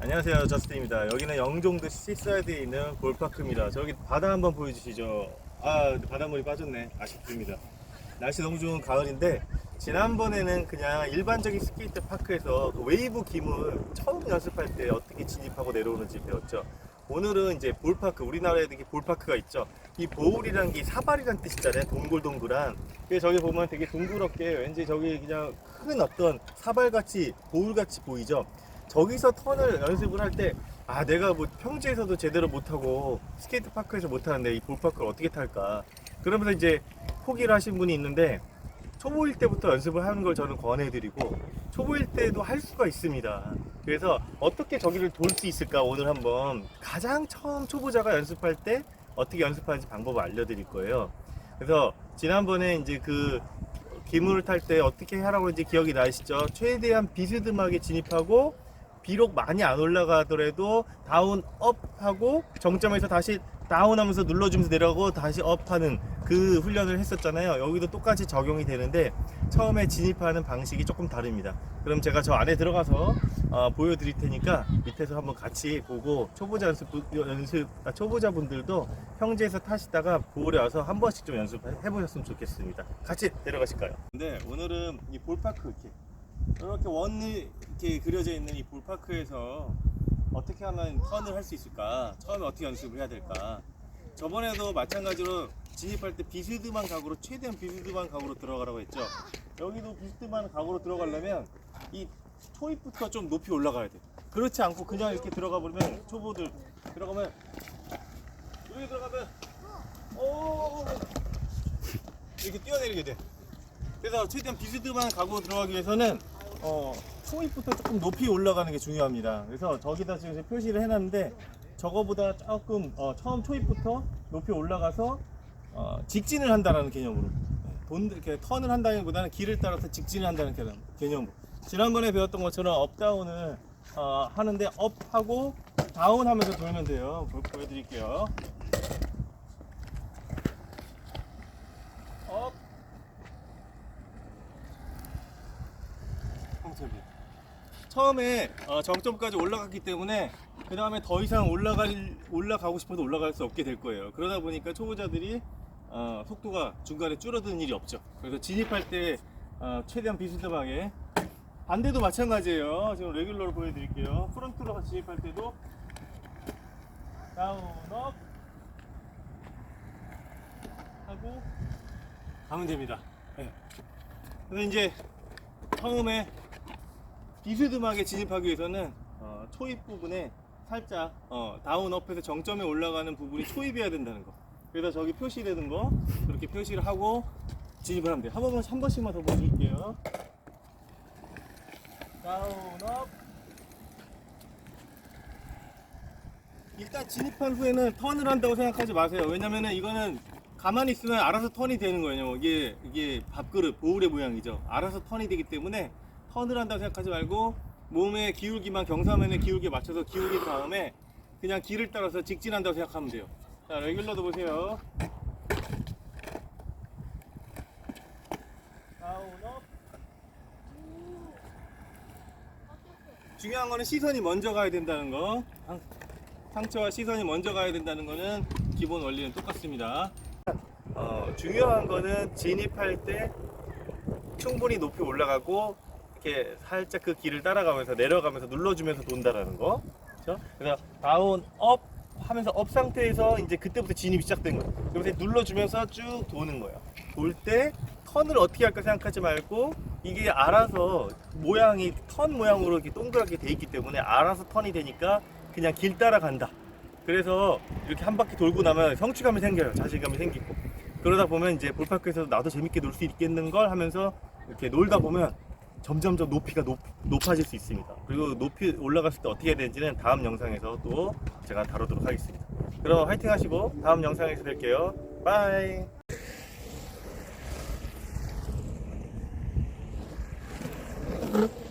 안녕하세요 저스트입니다. 여기는 영종도 시사이드에 있는 골파크입니다. 저기 바다 한번 보여주시죠. 아 바닷물이 빠졌네. 아쉽습니다. 날씨 너무 좋은 가을인데 지난번에는 그냥 일반적인 스케이트 파크에서 그 웨이브 기물 처음 연습할 때 어떻게 진입하고 내려오는지 배웠죠. 오늘은 이제 볼파크 우리나라에도 볼파크가 있죠. 이 보울이라는 게 사발이라는 뜻이잖아요. 동글동글한. 그래서 저기 보면 되게 둥그렇게 왠지 저기 그냥 큰 어떤 사발같이 보울같이 보이죠. 저기서 턴을 연습을 할 때 아 내가 뭐 평지에서도 제대로 못하고 스케이트 파크에서 못하는데 이 볼파크를 어떻게 탈까? 그러면서 이제 포기를 하신 분이 있는데 초보일 때부터 연습을 하는 걸 저는 권해드리고 초보일 때도 할 수가 있습니다. 그래서 어떻게 저기를 돌 수 있을까? 오늘 한번 가장 처음 초보자가 연습할 때 어떻게 연습하는지 방법을 알려드릴 거예요. 그래서 지난번에 이제 그 기물을 탈 때 어떻게 하라고 했는지 기억이 나시죠? 최대한 비스듬하게 진입하고 비록 많이 안 올라가더라도 다운 업 하고 정점에서 다시 다운 하면서 눌러주면서 내려가고 다시 업 하는 그 훈련을 했었잖아요. 여기도 똑같이 적용이 되는데 처음에 진입하는 방식이 조금 다릅니다. 그럼 제가 저 안에 들어가서 어, 보여드릴 테니까 밑에서 한번 같이 보고 초보자 연습, 연습 아, 초보자분들도 평지에서 타시다가 보울에 와서 한 번씩 좀 연습해 보셨으면 좋겠습니다. 같이 내려가실까요? 근데 오늘은 이 볼파크 이렇게 이렇게 원이 이렇게 그려져 있는 이 볼파크에서 어떻게 하면 턴을 할 수 있을까? 처음에 어떻게 연습을 해야 될까? 저번에도 마찬가지로 진입할 때 비스듬한 각으로 최대한 비스듬한 각으로 들어가라고 했죠. 여기도 비스듬한 각으로 들어가려면 이 초입부터 좀 높이 올라가야 돼. 그렇지 않고 그냥 이렇게 들어가 버리면 초보들 들어가면 여기 들어가면 오 이렇게 뛰어내리게 돼. 그래서 최대한 비스듬한 각으로 들어가기 위해서는 어, 초입부터 조금 높이 올라가는 게 중요합니다. 그래서 저기다 지금 표시를 해놨는데 저거보다 조금 어, 처음 초입부터 높이 올라가서 어, 직진을 한다라는 개념으로 네, 돈 이렇게 턴을 한다기보다는 길을 따라서 직진을 한다는 개념, 개념으로 지난번에 배웠던 것처럼 업다운을 어, 하는데 업하고 다운하면서 돌면 돼요. 보, 보여드릴게요. 업 황소리. 처음에 어, 정점까지 올라갔기 때문에 그 다음에 더 이상 올라갈 올라가고 싶어도 올라갈 수 없게 될 거예요. 그러다 보니까 초보자들이 어, 속도가 중간에 줄어드는 일이 없죠. 그래서 진입할 때 어, 최대한 비스듬하게 반대도 마찬가지예요. 지금 레귤러로 보여드릴게요. 프론트로 진입할 때도 다운 업 하고 가면 됩니다. 네. 그래서 이제 처음에 비스듬하게 진입하기 위해서는 어, 초입 부분에 살짝 어, 다운업해서 정점에 올라가는 부분이 초입이어야 된다는 거. 그래서 저기 표시되는 거 그렇게 표시를 하고 진입을 하면 돼요. 한 번만 한 번씩만 더 보여드릴게요. 다운업. 일단 진입한 후에는 턴을 한다고 생각하지 마세요. 왜냐면은 이거는 가만히 있으면 알아서 턴이 되는 거예요. 이게 이게 밥그릇 보울의 모양이죠. 알아서 턴이 되기 때문에 턴을 한다고 생각하지 말고 몸의 기울기만 경사면의 기울기에 맞춰서 기울긴 다음에 그냥 길을 따라서 직진한다고 생각하면 돼요. 자, 레귤러도 보세요. 중요한 거는 시선이 먼저 가야 된다는 거. 상- 상체와 시선이 먼저 가야 된다는 거는 기본 원리는 똑같습니다. 어, 중요한 거는 진입할 때 충분히 높이 올라가고 이렇게 살짝 그 길을 따라가면서 내려가면서 눌러주면서 돈다라는 거. 그렇죠? 그래서 다운 업 하면서 업 상태에서 이제 그때부터 진입이 시작된 거예요. 그래서 눌러주면서 쭉 도는 거예요. 돌 때 턴을 어떻게 할까 생각하지 말고 이게 알아서 모양이 턴 모양으로 이렇게 동그랗게 돼 있기 때문에 알아서 턴이 되니까 그냥 길 따라간다. 그래서 이렇게 한 바퀴 돌고 나면 성취감이 생겨요. 자신감이 생기고. 그러다 보면 이제 볼파크에서 나도 재밌게 놀 수 있겠는 걸 하면서 이렇게 놀다 보면 점점점 높이가 높, 높아질 수 있습니다. 그리고 높이 올라갔을 때 어떻게 되는지는 다음 영상에서 또 제가 다루도록 하겠습니다. 그럼 화이팅 하시고 다음 영상에서 뵐게요. 바이! 응?